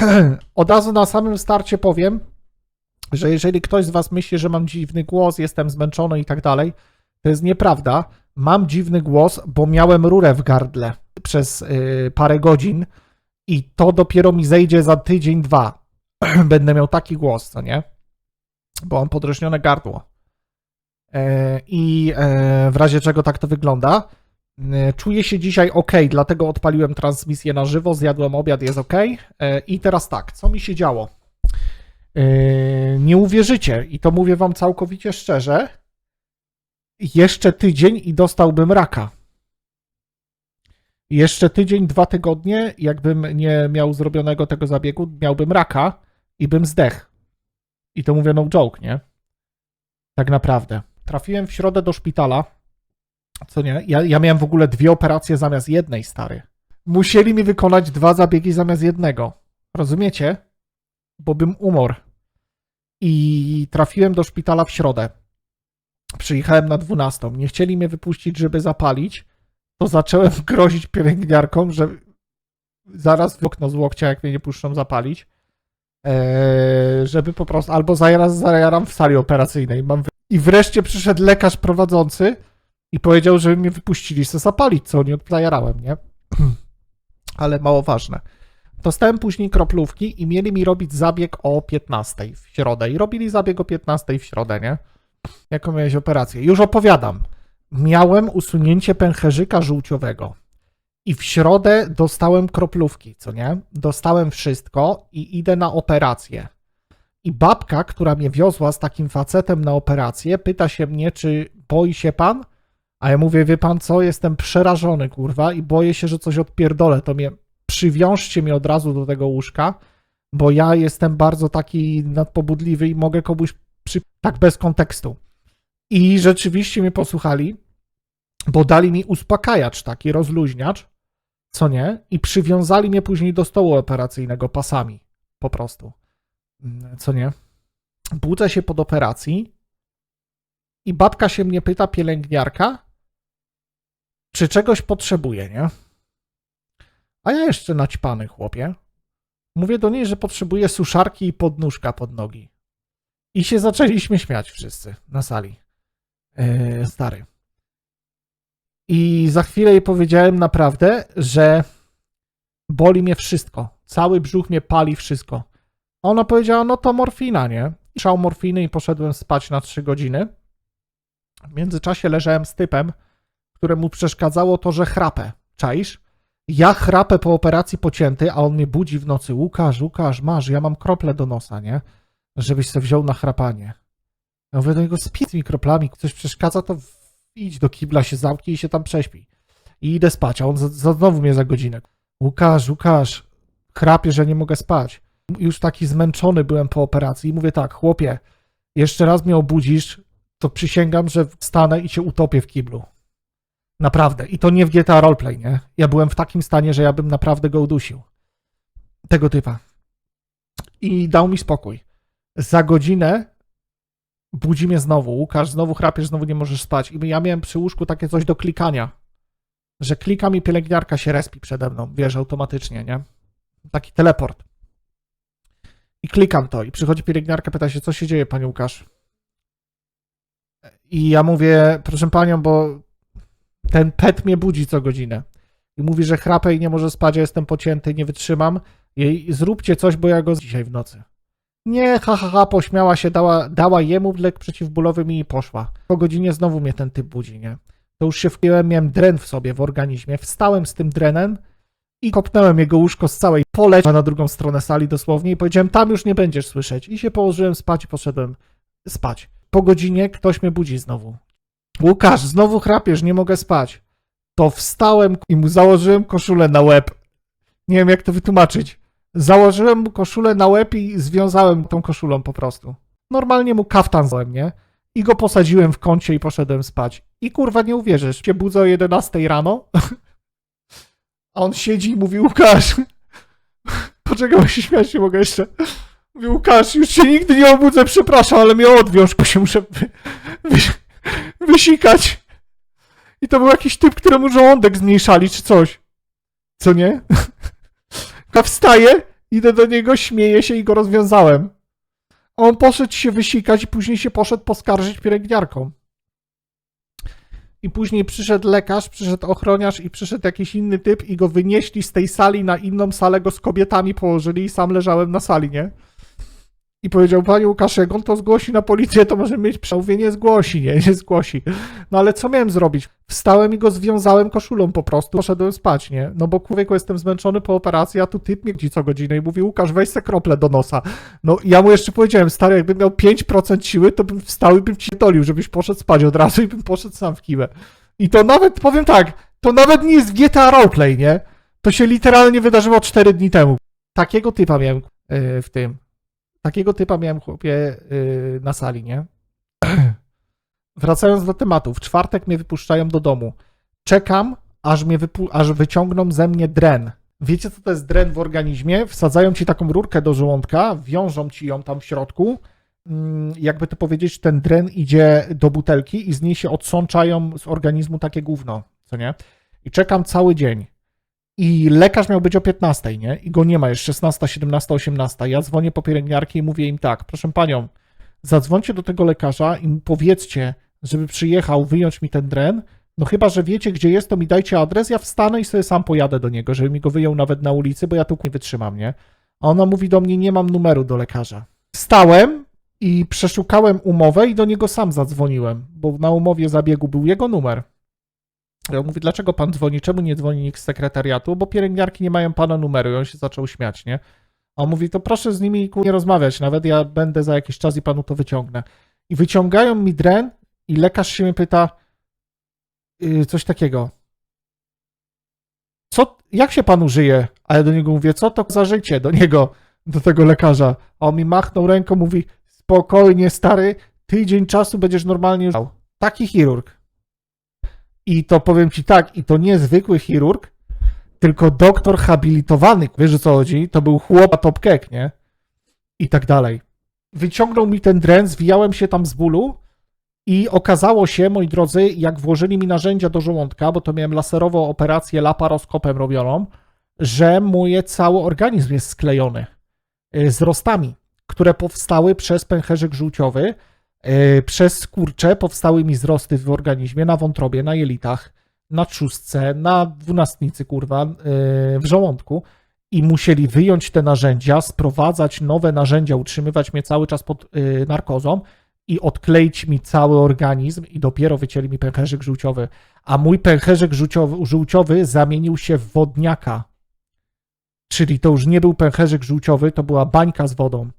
od razu na samym starcie powiem, że jeżeli ktoś z Was myśli, że mam dziwny głos, jestem zmęczony i tak dalej, to jest nieprawda. Mam dziwny głos, bo miałem rurę w gardle przez y, parę godzin i to dopiero mi zejdzie za tydzień, dwa. Będę miał taki głos, co nie? Bo mam podrośnione gardło. E, I e, w razie czego tak to wygląda. E, Czuję się dzisiaj ok, dlatego odpaliłem transmisję na żywo, zjadłem obiad, jest ok. E, I teraz tak, co mi się działo? E, Nie uwierzycie, i to mówię wam całkowicie szczerze. Jeszcze tydzień i dostałbym raka. Jeszcze tydzień, dwa tygodnie, jakbym nie miał zrobionego tego zabiegu, miałbym raka i bym zdechł. I to mówię no joke, nie? Tak naprawdę. Trafiłem w środę do szpitala. Co nie? Ja, ja miałem w ogóle dwie operacje zamiast jednej, stary. Musieli mi wykonać dwa zabiegi zamiast jednego. Rozumiecie? Bo bym umarł. I trafiłem do szpitala w środę. Przyjechałem na 12. Nie chcieli mnie wypuścić, żeby zapalić. To zacząłem grozić pielęgniarkom, że zaraz w okno z łokcia, jak mnie nie puszczą zapalić. Eee, żeby po prostu, albo zaraz zajaram w sali operacyjnej. Mam. I wreszcie przyszedł lekarz prowadzący i powiedział, żeby mnie wypuścili se zapalić, co nie odzajarałem, nie? Ale mało ważne. Dostałem później kroplówki i mieli mi robić zabieg o 15 w środę. I robili zabieg o 15 w środę, nie? Jaką miałeś operację? Już opowiadam. Miałem usunięcie pęcherzyka żółciowego. I w środę dostałem kroplówki, co nie? Dostałem wszystko i idę na operację. I babka, która mnie wiozła z takim facetem na operację, pyta się mnie, czy boi się pan? A ja mówię, wie pan co, jestem przerażony, kurwa, i boję się, że coś odpierdolę. To mnie, przywiążcie mnie od razu do tego łóżka, bo ja jestem bardzo taki nadpobudliwy i mogę komuś przy... tak bez kontekstu. I rzeczywiście mnie posłuchali, bo dali mi uspokajacz taki, rozluźniacz, co nie, i przywiązali mnie później do stołu operacyjnego pasami, po prostu, Mm, co nie. Budzę się pod operacji i babka się mnie pyta, pielęgniarka, czy czegoś potrzebuje, nie? A ja jeszcze naćpany, chłopie. Mówię do niej, że potrzebuję suszarki i podnóżka pod nogi. I się zaczęliśmy śmiać wszyscy na sali. Yy, stary. I za chwilę jej powiedziałem naprawdę, że boli mnie wszystko. Cały brzuch mnie pali wszystko. A ona powiedziała, no to morfina, nie? Szał morfiny i poszedłem spać na 3 godziny. W międzyczasie leżałem z typem, któremu przeszkadzało to, że chrapę. Czaisz? Ja chrapę po operacji pocięty, a on mnie budzi w nocy. Łukasz, Łukasz, masz, ja mam krople do nosa, nie? Żebyś sobie wziął na chrapanie. Ja mówię do niego, spij z mi kroplami, coś przeszkadza, to idź do kibla, się zamknij i się tam prześpi. I idę spać, a on znowu mnie za godzinę. Łukasz, Łukasz, chrapię, że nie mogę spać. Już taki zmęczony byłem po operacji i mówię tak, chłopie, jeszcze raz mnie obudzisz, to przysięgam, że wstanę i się utopię w kiblu. Naprawdę. I to nie w GTA Roleplay, nie? Ja byłem w takim stanie, że ja bym naprawdę go udusił. Tego typa. I dał mi spokój. Za godzinę budzi mnie znowu. Łukasz, znowu chrapiesz, znowu nie możesz spać. I ja miałem przy łóżku takie coś do klikania. Że klikam i pielęgniarka się respi przede mną. Wiesz, automatycznie, nie? Taki teleport. I klikam to i przychodzi pielęgniarka, pyta się, co się dzieje, panie Łukasz? I ja mówię, proszę panią, bo ten pet mnie budzi co godzinę. I mówi, że chrapę i nie może spać, ja jestem pocięty, nie wytrzymam. I zróbcie coś, bo ja go dzisiaj w nocy. Nie, ha, ha, ha, pośmiała się, dała, dała jemu lek przeciwbólowy mi i poszła. Po godzinie znowu mnie ten typ budzi, nie? To już się wpiłem, miałem dren w sobie, w organizmie. Wstałem z tym drenem i kopnąłem jego łóżko z całej poleciał na drugą stronę sali dosłownie i powiedziałem, tam już nie będziesz słyszeć. I się położyłem spać i poszedłem spać. Po godzinie ktoś mnie budzi znowu. Łukasz, znowu chrapiesz, nie mogę spać. To wstałem i mu założyłem koszulę na łeb. Nie wiem, jak to wytłumaczyć. Założyłem mu koszulę na łeb i związałem tą koszulą po prostu. Normalnie mu kaftan zdałem, nie? I go posadziłem w kącie i poszedłem spać. I kurwa, nie uwierzysz, się budzę o 11 rano, a on siedzi i mówi, Łukasz, poczekaj, się śmiać nie mogę jeszcze. Mówi, Łukasz, już się nigdy nie obudzę, przepraszam, ale mnie odwiąż, bo się muszę wy, wysikać. I to był jakiś typ, któremu żołądek zmniejszali, czy coś. Co nie? Ja wstaję Idę do niego, śmieję się i go rozwiązałem. A on poszedł się wysikać i później się poszedł poskarżyć pielęgniarkom. I później przyszedł lekarz, przyszedł ochroniarz i przyszedł jakiś inny typ i go wynieśli z tej sali na inną salę, go z kobietami położyli i sam leżałem na sali, nie? I powiedział, panie Łukasz, jak on to zgłosi na policję, to może mieć przemówienie, nie zgłosi, nie, nie zgłosi. No ale co miałem zrobić? Wstałem i go związałem koszulą po prostu, poszedłem spać, nie? No bo człowieku, jestem zmęczony po operacji, a tu typ mnie gdzieś co godzinę i mówi, Łukasz, weź se krople do nosa. No ja mu jeszcze powiedziałem, stary, jakbym miał 5% siły, to bym wstał i bym ci dolił, żebyś poszedł spać od razu i bym poszedł sam w kiwę. I to nawet, powiem tak, to nawet nie jest GTA Roleplay, nie? To się literalnie wydarzyło 4 dni temu. Takiego typa miałem yy, w tym. Takiego typa miałem, chłopie, yy, na sali, nie? Wracając do tematu, w czwartek mnie wypuszczają do domu. Czekam, aż, mnie wypu- aż wyciągną ze mnie dren. Wiecie, co to jest dren w organizmie? Wsadzają ci taką rurkę do żołądka, wiążą ci ją tam w środku. Mm, Jakby to powiedzieć, ten dren idzie do butelki i z niej się odsączają z organizmu takie gówno, co nie? I czekam cały dzień. I lekarz miał być o 15, nie? I go nie ma, jest 16, 17, 18. Ja dzwonię po pielęgniarki i mówię im tak, proszę panią, zadzwońcie do tego lekarza i powiedzcie, żeby przyjechał wyjąć mi ten dren. No chyba, że wiecie, gdzie jest, to mi dajcie adres, ja wstanę i sobie sam pojadę do niego, żeby mi go wyjął nawet na ulicy, bo ja tu nie wytrzymam, nie? A ona mówi do mnie, nie mam numeru do lekarza. Wstałem i przeszukałem umowę i do niego sam zadzwoniłem, bo na umowie zabiegu był jego numer. Ja mówię, dlaczego pan dzwoni, czemu nie dzwoni nikt z sekretariatu, bo pielęgniarki nie mają pana numeru i on się zaczął śmiać, nie? A on mówi, to proszę z nimi nie rozmawiać, nawet ja będę za jakiś czas i panu to wyciągnę. I wyciągają mi dren i lekarz się mnie pyta yy, coś takiego. Co, jak się panu żyje? A ja do niego mówię, co to za życie? Do niego, do tego lekarza. A on mi machnął ręką, mówi, spokojnie stary, tydzień czasu będziesz normalnie żył. Taki chirurg. I to powiem ci tak, i to nie zwykły chirurg, tylko doktor habilitowany. Wiesz o co chodzi? To był chłopa top kek, nie? I tak dalej. Wyciągnął mi ten dren, zwijałem się tam z bólu i okazało się, moi drodzy, jak włożyli mi narzędzia do żołądka, bo to miałem laserową operację laparoskopem robioną, że mój cały organizm jest sklejony y, z rostami, które powstały przez pęcherzyk żółciowy, przez skurcze powstały mi wzrosty w organizmie, na wątrobie, na jelitach, na trzustce, na dwunastnicy, kurwa, y, w żołądku i musieli wyjąć te narzędzia, sprowadzać nowe narzędzia, utrzymywać mnie cały czas pod y, narkozą i odkleić mi cały organizm i dopiero wycięli mi pęcherzyk żółciowy. A mój pęcherzyk żółciowy, żółciowy zamienił się w wodniaka. Czyli to już nie był pęcherzyk żółciowy, to była bańka z wodą.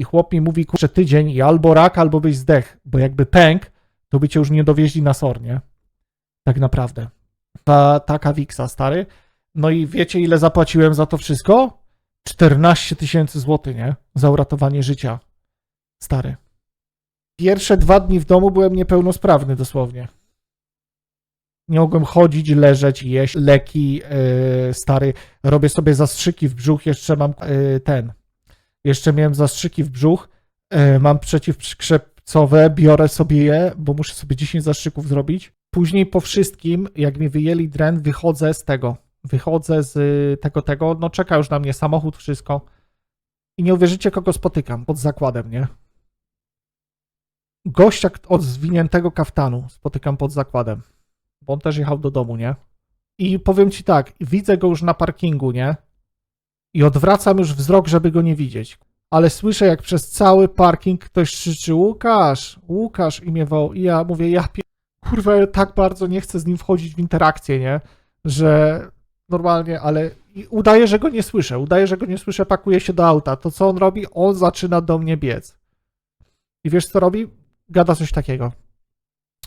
I chłop mi mówi, kurczę, tydzień i albo rak, albo byś zdech, bo jakby pęk, to by cię już nie dowieźli na SOR, nie? Tak naprawdę. Ta, taka wiksa, stary. No i wiecie, ile zapłaciłem za to wszystko? 14 tysięcy złotych, nie? Za uratowanie życia. Stary. Pierwsze dwa dni w domu byłem niepełnosprawny dosłownie. Nie mogłem chodzić, leżeć, jeść leki, yy, stary. Robię sobie zastrzyki w brzuch, jeszcze mam yy, ten. Jeszcze miałem zastrzyki w brzuch, yy, mam przeciwkrzepcowe, biorę sobie je, bo muszę sobie 10 zastrzyków zrobić. Później po wszystkim, jak mi wyjęli dren, wychodzę z tego. Wychodzę z tego, tego, no czeka już na mnie samochód, wszystko. I nie uwierzycie, kogo spotykam pod zakładem, nie? Gościa od zwiniętego kaftanu spotykam pod zakładem. Bo on też jechał do domu, nie? I powiem ci tak, widzę go już na parkingu, nie? I odwracam już wzrok, żeby go nie widzieć. Ale słyszę, jak przez cały parking ktoś krzyczy Łukasz, Łukasz i mnie woł. I ja mówię, ja pie... kurwa, ja tak bardzo nie chcę z nim wchodzić w interakcję, nie? Że normalnie, ale i udaje, że go nie słyszę. Udaje, że go nie słyszę, pakuje się do auta. To co on robi? On zaczyna do mnie biec. I wiesz co robi? Gada coś takiego.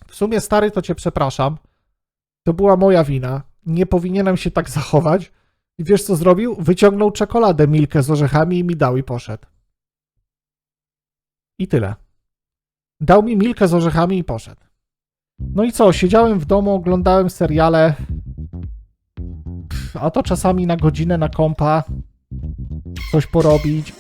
W sumie stary, to cię przepraszam. To była moja wina. Nie powinienem się tak zachować. I wiesz co zrobił? Wyciągnął czekoladę Milkę z orzechami i mi dał i poszedł. I tyle. Dał mi Milkę z orzechami i poszedł. No i co? Siedziałem w domu, oglądałem seriale. A to czasami na godzinę na kompa coś porobić.